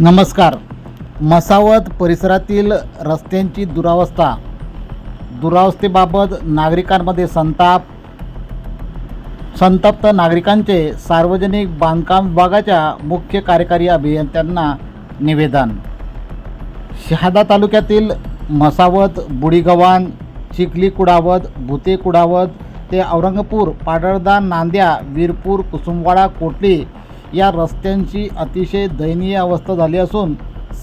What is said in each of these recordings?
नमस्कार. मसावत परिसरातील रस्त्यांची दुरावस्था. दुरावस्थेबाबत नागरिकांमध्ये संताप. संतप्त नागरिकांचे सार्वजनिक बांधकाम विभागाच्या मुख्य कार्यकारी अभियंत्यांना निवेदन. शहादा तालुक्यातील मसावत बुडीगव्हाण चिखली कुडावत भुते कुडावत ते औरंगपूर पाडळदा नांद्या वीरपूर कुसुमवाडा कोटली या रस्त्यांची अतिशय दयनीय अवस्था झाली असून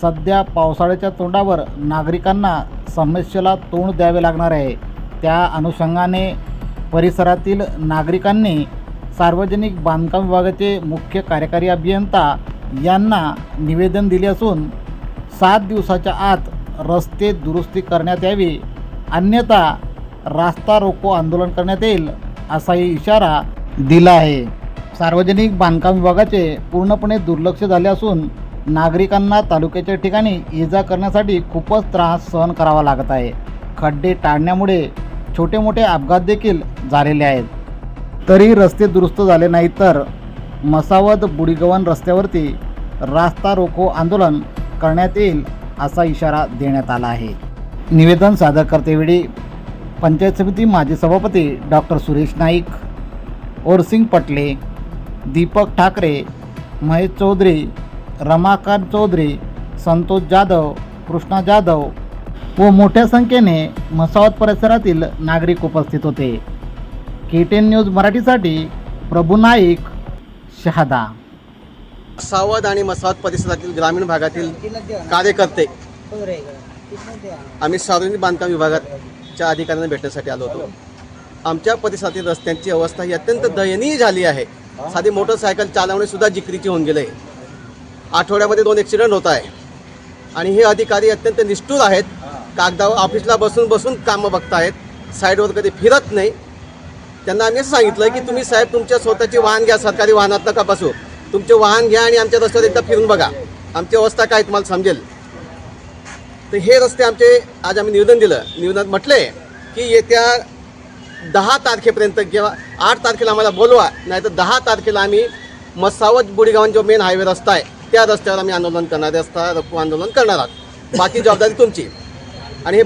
सध्या पावसाळ्याच्या तोंडावर नागरिकांना समस्येला तोंड द्यावे लागणार आहे. त्या अनुषंगाने परिसरातील नागरिकांनी सार्वजनिक बांधकाम विभागाचे मुख्य कार्यकारी अभियंता यांना निवेदन दिले असून सात दिवसाच्या आत रस्ते दुरुस्ती करण्यात यावी अन्यथा रास्ता रोको आंदोलन करण्यात येईल असाही इशारा दिला आहे. सार्वजनिक बांधकाम विभागाचे पूर्णपणे दुर्लक्ष झाले असून नागरिकांना तालुक्याच्या ठिकाणी ये जा करण्यासाठी खूपच त्रास सहन करावा लागत आहे. खड्डे टाळण्यामुळे छोटे मोठे अपघात देखील झालेले आहेत. तरी रस्ते दुरुस्त झाले नाही तर मसावद बुडीगवन रस्त्यावरती रास्ता रोको आंदोलन करण्यात येईल असा इशारा देण्यात आला आहे. निवेदन सादर करतेवेळी पंचायत समिती माजी सभापती डॉक्टर सुरेश नाईक ओरसिंग पटले दीपक ठाकरे महेश चौधरी रमाकांत चौधरी संतोष जाधव कृष्णा जाधव व मोठ्या संख्येने मसावत परिसरातील नागरिक उपस्थित होते. के टेन न्यूज मराठीसाठी प्रभू नाईक शहादा. सावद आणि मसावत परिसरातील ग्रामीण भागातील कार्यकर्ते आम्ही सार्वजनिक बांधकाम विभागाच्या अधिकाऱ्यांना भेटण्यासाठी आलो होतो. आमच्या परिसरातील रस्त्यांची अवस्था ही अत्यंत दयनीय झाली आहे. साधी मोटरसायकल चालवणे सुद्धा जिकरीचे होऊन गेले. आठवड्यामध्ये दोन ॲक्सिडेंट होत आहे. आणि हे अधिकारी अत्यंत निष्ठूर आहेत. कागदावर ऑफिसला बसून बसून कामं बघतायत. साईडवर कधी फिरत नाही. त्यांना आम्ही असं सांगितलं की तुम्ही साहेब तुमच्या स्वतःचे वाहन घ्या सरकारी वाहनात नका बसू? तुमचे वाहन घ्या आणि आमच्या रस्त्यावर एकदा फिरून बघा. आमची अवस्था काय तुम्हाला समजेल? तर हे रस्ते आमचे आज आम्ही निवेदन दिलं. निवेदनात म्हटले की येत्या दहा तारखेपर्यंत किंवा आठ तारखेला आम्हाला बोलवा नाही तर दहा तारखेला आम्ही मसावत बुडीगावन जो मेन हायवे रस्ता आहे त्या रस्त्यावर आम्ही आंदोलन करणार रस्ता रखू आंदोलन करणार आहोत. बाकी जबाबदारी तुमची. आणि हे